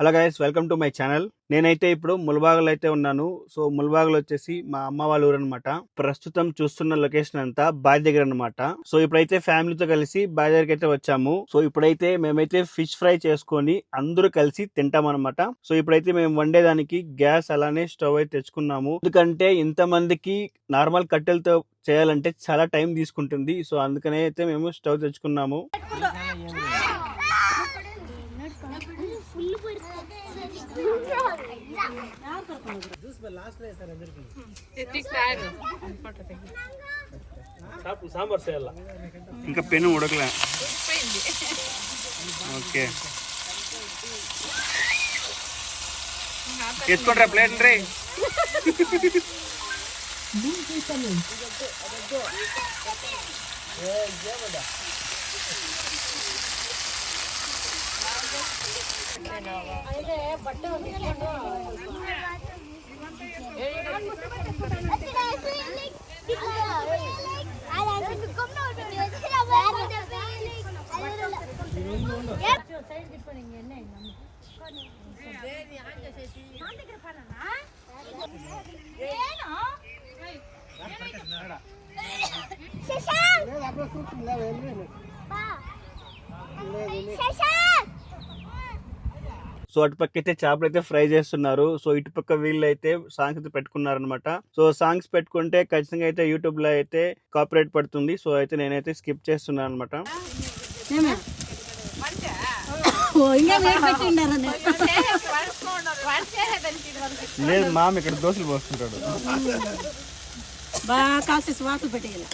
Hello guys welcome to my channel నేనైతే ఇప్పుడు ముల్బాగ్లో అయితే ఉన్నాను. సో ముల్బాగ్లో వచ్చేసి మా అమ్మ వాళ్ళ ఊరు అనమాట ప్రస్తుతం చూస్తున్న లొకేషన్ అంతా బాయ్ దగ్గర అనమాట సో ఇప్పుడైతే ఫ్యామిలీతో కలిసి బాయ్ దగ్గరికి అయితే వచ్చాము. సో ఇప్పుడైతే మేమైతే ఫిష్ ఫ్రై చేసుకొని అందరూ కలిసి తింటాం అనమాట సో ఇప్పుడైతే మేము వండేదానికి గ్యాస్ అలానే స్టవ్ అయితే తెచ్చుకున్నాము. ఎందుకంటే ఇంతమందికి నార్మల్ కట్టెలతో చేయాలంటే చాలా టైం తీసుకుంటుంది. సో అందుకనే అయితే మేము స్టవ్ తెచ్చుకున్నాము. సాంబార్ చేయాల ఇంకా పెను ఉడకలే. ఓకే. ఎత్తుకుంటారా ప్లేట్ రే. శశాంక్ లేదు అప్పుడు చూస్తుంది లేదు లేదు శశాంక్ సో అటుపక్క అయితే చేపలు అయితే ఫ్రై చేస్తున్నారు. సో ఇటుపక్క వీళ్ళు అయితే సాంగ్స్ అయితే పెట్టుకున్నారు అనమాట సో సాంగ్స్ పెట్టుకుంటే ఖచ్చితంగా అయితే యూట్యూబ్లో అయితే కాపరేట్ పడుతుంది. సో అయితే నేనైతే స్కిప్ చేస్తున్నాను అనమాట లేదు మామ ఇక్కడ దోశలు పోస్తుంటాడు బాగా కాల్సి వాసన పెట్టేయాలి.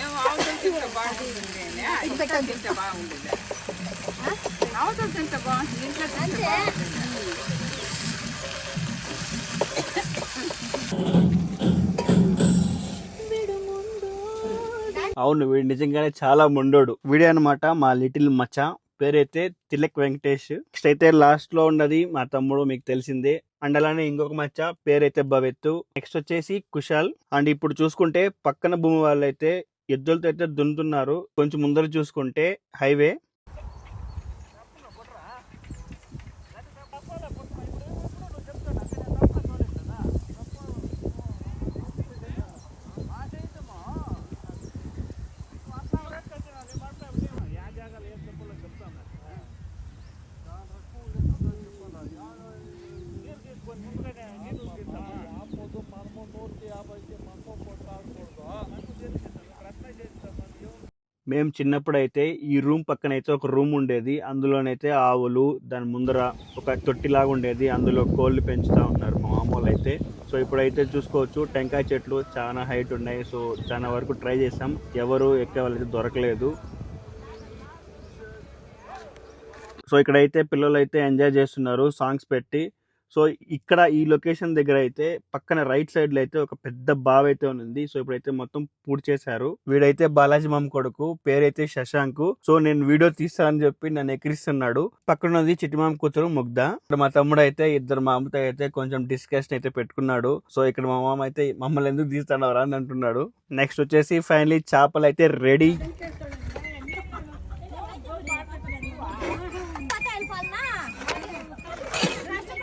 ఏం అవతల తింటే బాగుంటుంది ఇక్కడ తింటే బాగుంటుంది. అవతల తింటే బాగుంటుంది ఇంట్లో తింటే బాగుంటుంది అవును వీడు నిజంగానే చాలా మొండోడు. వీడే అనమాట మా లిటిల్ మచ్చ. పేరైతే తిలక్ వెంకటేష్. నెక్స్ట్ అయితే లాస్ట్లో ఉన్నది మా తమ్ముడు మీకు తెలిసిందే. అండ్ అలానే ఇంకొక మచ్చ పేరైతే భవెత్తు. నెక్స్ట్ వచ్చేసి కుశాల్. అండ్ ఇప్పుడు చూసుకుంటే పక్కన భూమి వాళ్ళైతే ఎద్దులతో అయితే దున్నుతున్నారు. కొంచెం ముందర చూసుకుంటే హైవే. మేము చిన్నప్పుడు అయితే ఈ రూమ్ పక్కన అయితే ఒక రూమ్ ఉండేది. అందులోనైతే ఆవులు దాని ముందర ఒక తొట్టిలాగా ఉండేది. అందులో కోళ్ళు పెంచుతూ ఉన్నారు మా మామూలు అయితే సో ఇప్పుడైతే చూసుకోవచ్చు టెంకాయ చెట్లు చాలా హైట్ ఉన్నాయి. సో చాలా వరకు ట్రై చేసాం ఎవరు ఎక్కే వాళ్ళైతే దొరకలేదు. సో ఇక్కడైతే పిల్లలు అయితే ఎంజాయ్ చేస్తున్నారు సాంగ్స్ పెట్టి. సో ఇక్కడ ఈ లొకేషన్ దగ్గర అయితే పక్కన రైట్ సైడ్లో అయితే ఒక పెద్ద బావ అయితే ఉంది సో ఇప్పుడైతే మొత్తం పూర్తి చేశారు. వీడైతే బాలాజీ మామ కొడుకు పేరైతే శశాంక్. సో నేను వీడియో తీస్తానని చెప్పి నన్ను ఎక్కిరిస్తున్నాడు. పక్కన ఉన్నది చిట్టిమామ కూతురు ముగ్ధ. ఇక్కడ మా తమ్ముడు అయితే ఇద్దరు మామతో అయితే కొంచెం డిస్కషన్ అయితే పెట్టుకున్నాడు. సో ఇక్కడ మా మామ అయితే మమ్మల్ని ఎందుకు తీస్తాడవరా అని అంటున్నాడు. నెక్స్ట్ వచ్చేసి ఫైనలీ చేపలు అయితే రెడీ.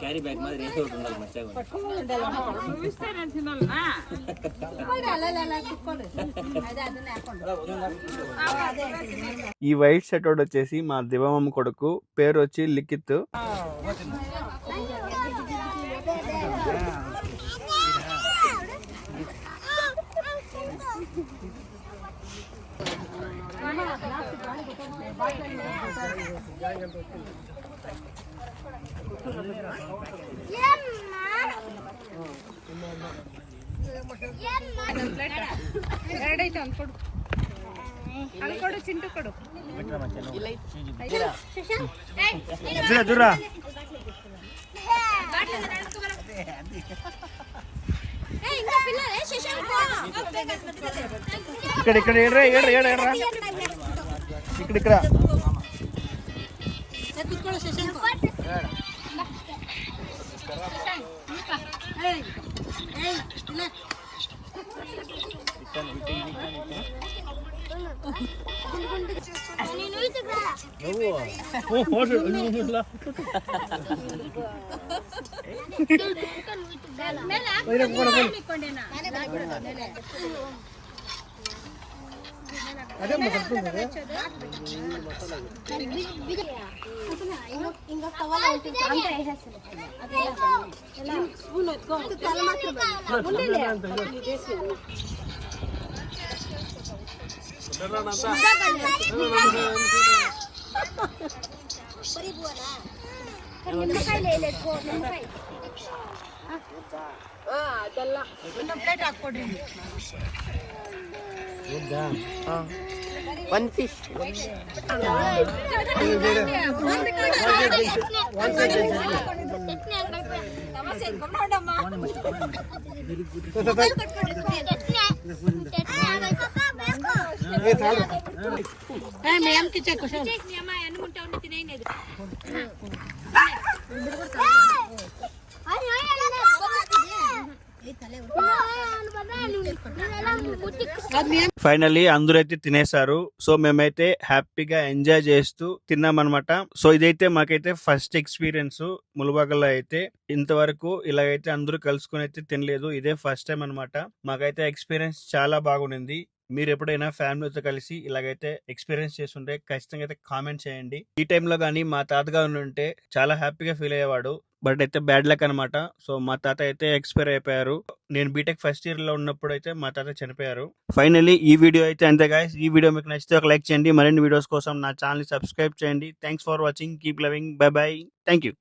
క్యారీ బ్యాగ్ ఒకటి ఉండాలి ఈ వైట్ షర్ట్ వచ్చేసి మా దివమమ్మ కొడుకు. పేరు వచ్చి లిఖిత్. ಎರಡೈತೆ ಅಂದ್ಕೊಡು ಅಂದ್ಕೊಡು ಚಿಂಟು ಕೊಡು ಜುರ ಜುರ ಈ ಕಡೆ ಈ ಕಡೆ ಹೇಳ್ರಿ ಹೇಳ್ರಿ ಹೇಳ್ರಿ ಹೇಳ್ರ ఇక్కడ ఇక్కడ కూర్చోడు శశాంక్ ఏయ్, ఏయ్, ఇలా. ఓ ఫోటో ఇలా ಒನ್ ಫಿಶ್ ఏయ్, మీ అమ్మకి ఇచ్చే కుషాల్. అది మీ అమ్మ- ఫైనల్లీ అందరూ అయితే తినేశారు. సో మేమైతే హ్యాపీగా ఎంజాయ్ చేస్తూ తిన్నామన్నమాట. సో ఇదైతే మాకైతే ఫస్ట్ ఎక్స్పీరియన్స్ ములబాగల్లో అయితే. ఇంతవరకు ఇలాగైతే అందరూ కలుసుకుని అయితే తినలేదు. ఇదే ఫస్ట్ టైం అన్నమాట. మాకైతే ఎక్స్పీరియన్స్ చాలా బాగుండింది. మీరు ఎప్పుడైనా ఫ్యామిలీతో కలిసి ఇలాగైతే ఎక్స్పీరియన్స్ చేస్తుంటే ఖచ్చితంగా అయితే కామెంట్ చేయండి. ఈ టైంలో కానీ మా తాతగారు ఉంటే చాలా హ్యాపీగా ఫీల్ అయ్యేవాడు. బట్ అయితే బ్యాడ్ లక్ అనమాట సో మా తాత అయితే ఎక్స్పైర్ అయిపోయారు. నేను బీటెక్ ఫస్ట్ ఇయర్లో ఉన్నప్పుడు అయితే మా తాత చనిపోయారు. ఫైనలీ ఈ వీడియో అయితే అంతే గాయస్ ఈ వీడియో మీకు నచ్చితే ఒక లైక్ చేయండి. మరిన్ని వీడియోస్ కోసం నా ఛానల్ సబ్స్క్రైబ్ చేయండి. Thanks for watching keep loving bye bye thank you